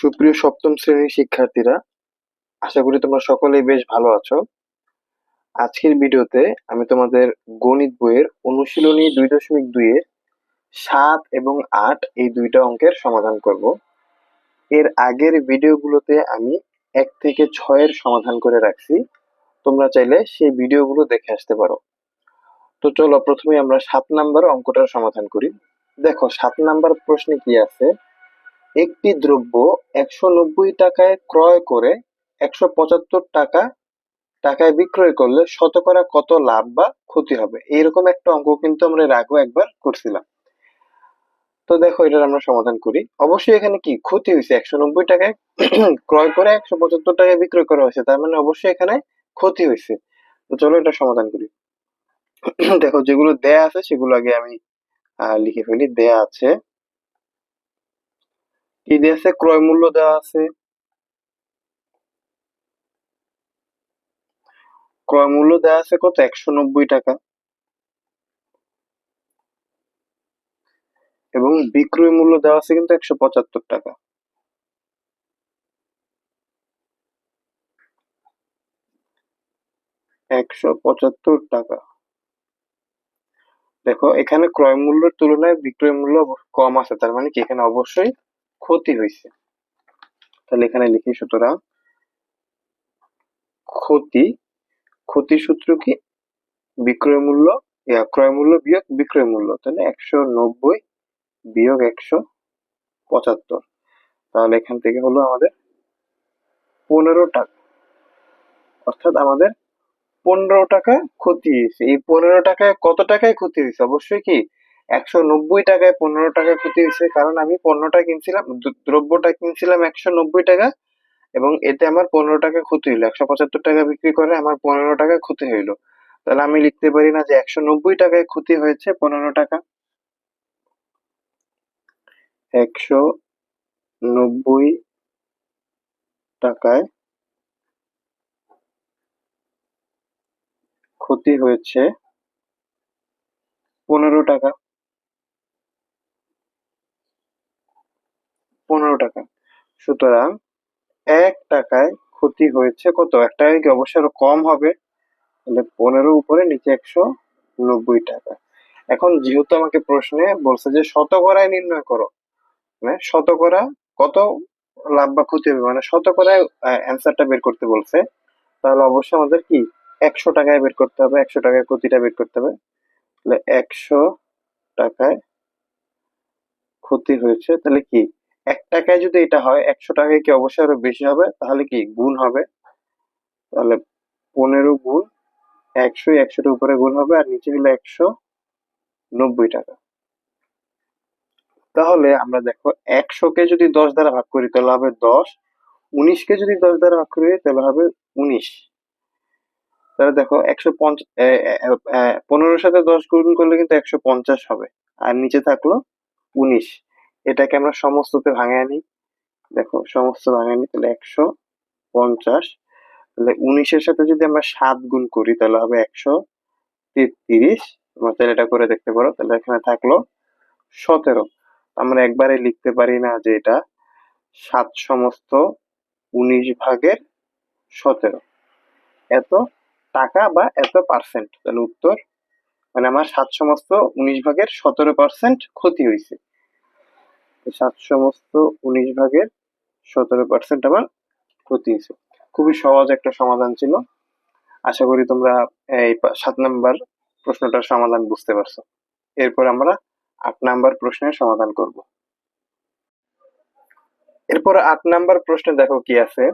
সুপ্রিয় সপ্তম শ্রেণির শিক্ষার্থীরা, আশা করি তোমরা সকলেই বেশ ভালো আছো। আজকের ভিডিওতে আমি তোমাদের গণিত বইয়ের অনুশীলনী দুই দশমিক দুইয়ের সাত এবং আট এই দুইটা অঙ্কের সমাধান করব। এর আগের ভিডিওগুলোতে আমি এক থেকে ছয়ের সমাধান করে রাখছি। তোমরা চাইলে সেই ভিডিওগুলো দেখে আসতে পারো। তো চলো প্রথমে আমরা সাত নাম্বার অঙ্কটার সমাধান করি। দেখো, সাত নাম্বার প্রশ্নে কি আছে? একটি দ্রব্য একশো নব্বই টাকায় ক্রয় করে একশো পঁচাত্তর টাকা টাকায় বিক্রয় করলে শতকরা কত লাভ বা ক্ষতি হবে? এইরকম একটা অঙ্ক কিন্তু আমরা এর আগেও একবার করছিলাম। তো দেখো এটার আমরা সমাধান করি। অবশ্যই এখানে কি ক্ষতি হয়েছে? একশো নব্বই টাকায় ক্রয় করে একশো পঁচাত্তর টাকায় বিক্রয় করা হয়েছে, তার মানে অবশ্যই এখানে ক্ষতি হয়েছে। তো চলো এটা সমাধান করি। দেখো যেগুলো দেয়া আছে সেগুলো আগে আমি লিখে ফেলি। দেয়া আছে কি আছে, ক্রয় মূল্য দেওয়া আছে। ক্রয় মূল্য দেওয়া আছে কত? একশো নব্বই টাকা। এবং বিক্রয় মূল্য দেওয়া আছে কিন্তু একশো পঁচাত্তর টাকা। একশো পঁচাত্তর টাকা। দেখো, এখানে ক্রয় মূল্যের তুলনায় বিক্রয় মূল্য কম আছে, তার মানে কি? এখানে অবশ্যই ক্ষতি হয়েছে তাহলে এখানে লিখি সুতরাং, ক্ষতি ক্ষতি সূত্র কি? বিক্রয় মূল্য ক্রয় মূল্য বিয়োগ বিক্রয় মূল্য, তাহলে একশো নব্বই বিয়োগ একশো পঁচাত্তর। তাহলে এখান থেকে হলো আমাদের পনেরো টাকা। অর্থাৎ আমাদের পনেরো টাকা ক্ষতি হয়েছে এই পনেরো টাকায় কত টাকায় ক্ষতি হয়েছে অবশ্যই কি একশো নব্বই টাকায় পনেরো টাকা ক্ষতি হয়েছে। কারণ আমি পণ্যটা কিনছিলাম দ্র- দ্রব্যটা কিনছিলাম একশো নব্বই টাকা এবং এতে আমার পনেরো টাকা ক্ষতি হইল একশো পঁচাত্তর টাকা বিক্রি করে আমার পনেরো টাকা ক্ষতি হইল তাহলে আমি লিখতে পারি না যে একশো নব্বই টাকায় ক্ষতি হয়েছে পনেরো টাকা। একশো নব্বই টাকায় ক্ষতি হয়েছে পনেরো টাকা। পনেরো টাকা। সুতরাং এক টাকায় ক্ষতি হয়েছে কত? এক টাকায় কি অবশ্যই আরও কম হবে? তাহলে পনেরো উপরে, নিচে একশো নব্বই টাকা। এখন যেহেতু আমাকে প্রশ্নে বলছে যে শতকরায় নির্ণয় করো মানে শতকরা কত লাভ বা ক্ষতি হবে? মানে শতকরায় অ্যান্সারটা বের করতে বলছে, তাহলে অবশ্যই আমাদের কি? একশো টাকায় বের করতে হবে, একশো টাকায় ক্ষতিটা বের করতে হবে। তাহলে একশো টাকায় ক্ষতি হয়েছে, তাহলে কি? এক টাকায় যদি এটা হয়, একশো টাকায় কি অবশ্যই আরও বেশি হবে? তাহলে কি গুণ হবে? তাহলে পনেরো গুণ একশো একশোর উপরে গুণ হবে আর নিচে হলো একশো নব্বই টাকা। তাহলে আমরা দেখো একশোকে যদি দশ দ্বারা ভাগ করি, তাহলে হবে দশ। উনিশকে যদি দশ দ্বারা ভাগ করি, তাহলে হবে উনিশ। তাহলে দেখো একশো পঞ্চাশ পনেরোর সাথে দশ গুণ করলে কিন্তু একশো পঞ্চাশ হবে। আর নিচে থাকল উনিশ। এটাকে আমরা সমস্ততে ভাঙে আনি দেখো, সমস্ত ভাঙে আনি তাহলে একশো পঞ্চাশ। তাহলে উনিশের সাথে যদি আমরা সাত গুণ করি, তাহলে হবে একশো তেত্রিশ। তোমরা তাহলে এটা করে দেখতে পারো। তাহলে এখানে থাকল সতেরো। আমরা একবারে লিখতে পারি না যে এটা সাত সমস্ত উনিশ ভাগের সতেরো। এত টাকা বা এত পার্সেন্ট তাহলে উত্তর মানে আমার সাত সমস্ত উনিশ ভাগের সতেরো পার্সেন্ট ক্ষতি হয়েছে সাত সমস্ত উনিশ ভাগের সতেরো পার্সেন্ট আমার ক্ষতি হয়েছে। খুবই সহজ একটা সমাধান ছিল। আশা করি তোমরা এই সাত নাম্বার প্রশ্নটার সমাধান বুঝতে পারছ। এরপর আমরা আট নাম্বার প্রশ্নের সমাধান করব। এরপর আট নাম্বার প্রশ্নে দেখো কি আছে।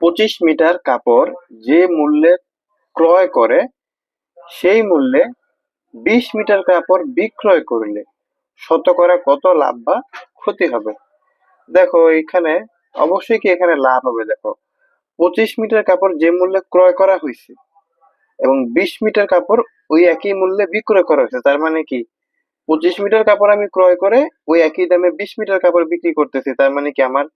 পঁচিশ মিটার কাপড় যে মূল্যে ক্রয় করে, সেই মূল্যে বিশ মিটার কাপড় বিক্রয় করলে শতকরা কত লাভ বা ক্ষতি হবে? দেখো, এখানে অবশ্যই কি এখানে লাভ হবে? দেখো, পঁচিশ মিটার কাপড় যে মূল্যে ক্রয় করা হয়েছে এবং বিশ মিটার কাপড় ওই একই মূল্যে বিক্রয় করা হয়েছে। তার মানে কি? পঁচিশ মিটার কাপড় আমি ক্রয় করে ওই একই দামে বিশ মিটার কাপড় বিক্রি করতেছি। তার মানে কি আমার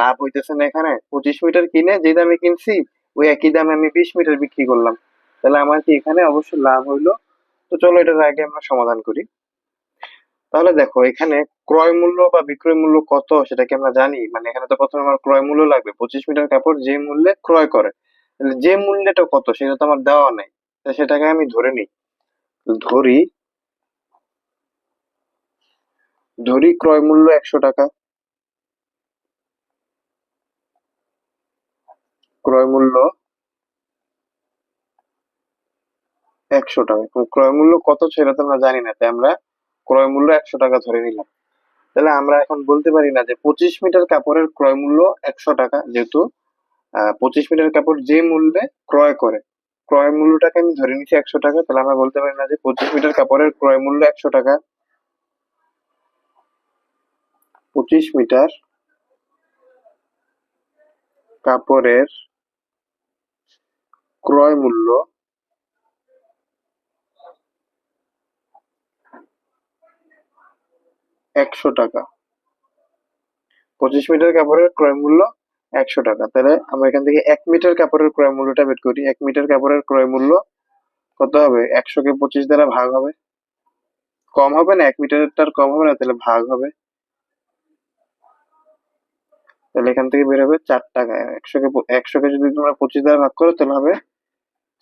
লাভ হইতেছে না এখানে? পঁচিশ মিটার কিনে যে দামে কিনছি, ওই একই দামে আমি বিশ মিটার বিক্রি করলাম। তাহলে আমার কি এখানে অবশ্যই লাভ হইল? তো চলো এটার আগে আমরা সমাধান করি। তাহলে দেখো, এখানে ক্রয় মূল্য বা বিক্রয় মূল্য কত সেটা কি আমরা জানি? মানে এখানে তো প্রথমে আমার ক্রয় মূল্য লাগবে, পঁচিশ মিটার কাপড় যে মূল্যে ক্রয় করে। যে মূল্যটা কত সেটা তো আমার দেওয়া নেই সেটাকে আমি ধরে নিই। ধরি ধরি ক্রয় মূল্য একশো টাকা। ক্রয় মূল্য একশো টাকা। ক্রয় মূল্য কত সেটা তো আমরা জানি না, তাই আমরা ক্রয় মূল্য একশো টাকা ধরে নিলাম। তাহলে আমরা এখন বলতে পারি না যে পঁচিশ মিটার কাপড়ের ক্রয় মূল্য একশো টাকা, যেহেতু পঁচিশ মিটার কাপড় যে মূল্যে ক্রয় করে, ক্রয় মূল্যটাকে আমি ধরে নিচ্ছি একশো টাকা, তাহলে আমরা বলতে পারি না যে পঁচিশ মিটার কাপড়ের ক্রয় মূল্য একশো টাকা। পঁচিশ মিটার কাপড়ের ক্রয় মূল্য একশো টাকা। পঁচিশ মিটার কাপড়ের ক্রয় মূল্য একশো টাকা। তাহলে আমরা এখান থেকে এক মিটার কাপড়ের ক্রয় মূল্যটা বের করি। এক মিটার কাপড়ের ক্রয় মূল্য কত হবে? একশো কে পঁচিশ দ্বারা ভাগ হবে। কম হবে না, এক মিটারেরটার কম হবে না, তাহলে ভাগ হবে। তাহলে এখান থেকে বের হবে চার টাকা। একশোকে একশোকে যদি তোমরা পঁচিশ দ্বারা ভাগ করো, তাহলে হবে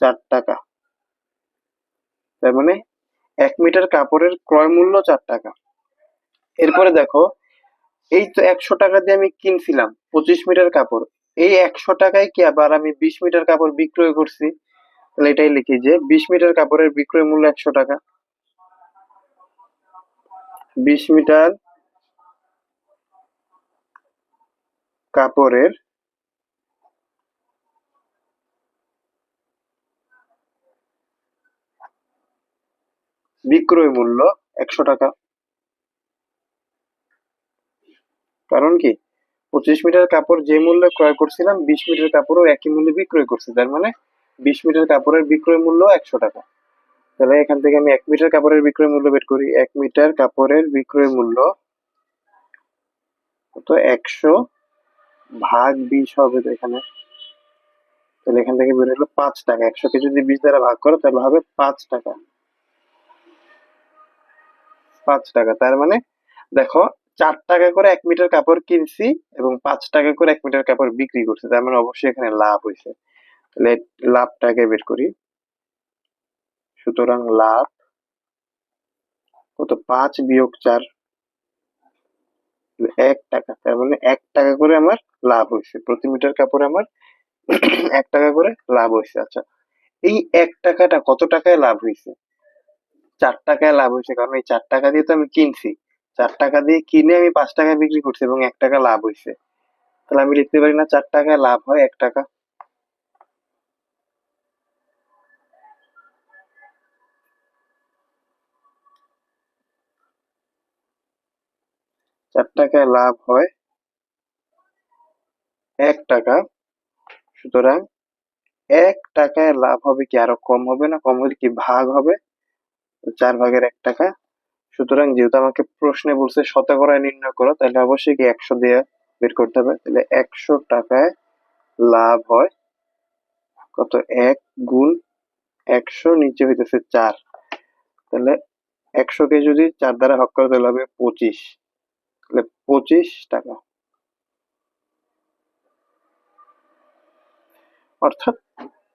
চার টাকা। তার মানে এক মিটার কাপড়ের ক্রয় মূল্য চার টাকা। এরপরে দেখো, এই তো একশো টাকা দিয়ে আমি কিনছিলাম পঁচিশ মিটার কাপড়। এই একশো টাকায় কি আবার আমি বিশ মিটার কাপড় বিক্রয় করছি? তাহলে এটাই লিখি যে বিশ মিটার কাপড়ের বিক্রয় মূল্য একশো টাকা। বিশ মিটার কাপড়ের বিক্রয় মূল্য একশো টাকা। কারণ কি? পঁচিশ মিটার কাপড় যে মূল্যে ক্রয় করছিলাম, বিশ মিটার কাপড়ও একই মূল্যে বিক্রয় করছি। তার মানে বিশ মিটার কাপড়ের বিক্রয় মূল্য একশো টাকা। তাহলে এখান থেকে আমি এক মিটার কাপড়ের বিক্রয় মূল্য বের করি। এক মিটার কাপড়ের বিক্রয় মূল্য কত? একশো ভাগ বিশ হবে তো এখানে। তাহলে এখান থেকে বের হলো পাঁচ টাকা। একশোকে যদি বিশ দ্বারা ভাগ করো, তাহলে হবে পাঁচ টাকা। পাঁচ টাকা। তার মানে দেখো চার টাকা করে এক মিটার কাপড় কিনছি এবং পাঁচ টাকা করে এক মিটার কাপড় বিক্রি করছি, তার মানে অবশ্যই এখানে লাভ হয়েছে। তাহলে লাভটাকে বের করি। সুতরাং লাভ কত? পাঁচ বিয়োগ চার। এক টাকা, তার মানে এক টাকা করে আমার লাভ হয়েছে। প্রতি মিটার কাপড়ে আমার এক টাকা করে লাভ হয়েছে। আচ্ছা এই এক টাকাটা কত টাকায় লাভ হয়েছে? চার টাকায় লাভ হয়েছে, কারণ এই চার টাকা দিয়ে তো আমি কিনছি। চার টাকা দিয়ে কিনে আমি পাঁচ টাকায় বিক্রি করছি এবং এক টাকা লাভ হয়েছে তাহলে আমি লিখতে পারি না চার টাকায় লাভ হয় এক টাকা। চার টাকায় লাভ হয় এক টাকা। সুতরাং এক টাকায় লাভ হবে কি আরও কম হবে না? কম হলে কি ভাগ হবে? চার ভাগের এক টাকা। সুতরাং যেহেতু আমাকে প্রশ্নে বলছে শতকরায় নির্ণয় করো, তাহলে অবশ্যই কি একশো দিয়ে বের করতে হবে? তাহলে একশো টাকায় লাভ হয় কত? এক গুণ একশো নিচে হইতেছে চার। তাহলে একশোকে যদি চার দ্বারা ভাগ করে, তাহলে হবে পঁচিশ। তাহলে পঁচিশ টাকা। অর্থাৎ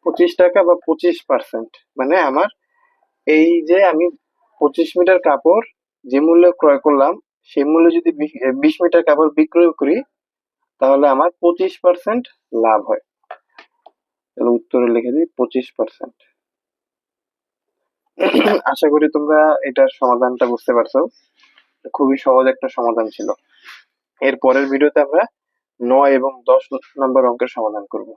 পঁচিশ টাকা বা পঁচিশ পার্সেন্ট মানে আমার এই যে আমি পঁচিশ মিটার কাপড় যে মূল্যে ক্রয় করলাম, সেই মূল্যে যদি বিশ মিটার কাপড় বিক্রয় করি, তাহলে আমার পঁচিশ পার্সেন্ট লাভ হয়। তাহলে উত্তরে লিখে দিই, পঁচিশ পার্সেন্ট আশা করি তোমরা এটার সমাধানটা বুঝতে পারছ। খুবই সহজ একটা সমাধান ছিল। এর পরের ভিডিওতে আমরা নয় এবং দশ নম্বর অঙ্কের সমাধান করব।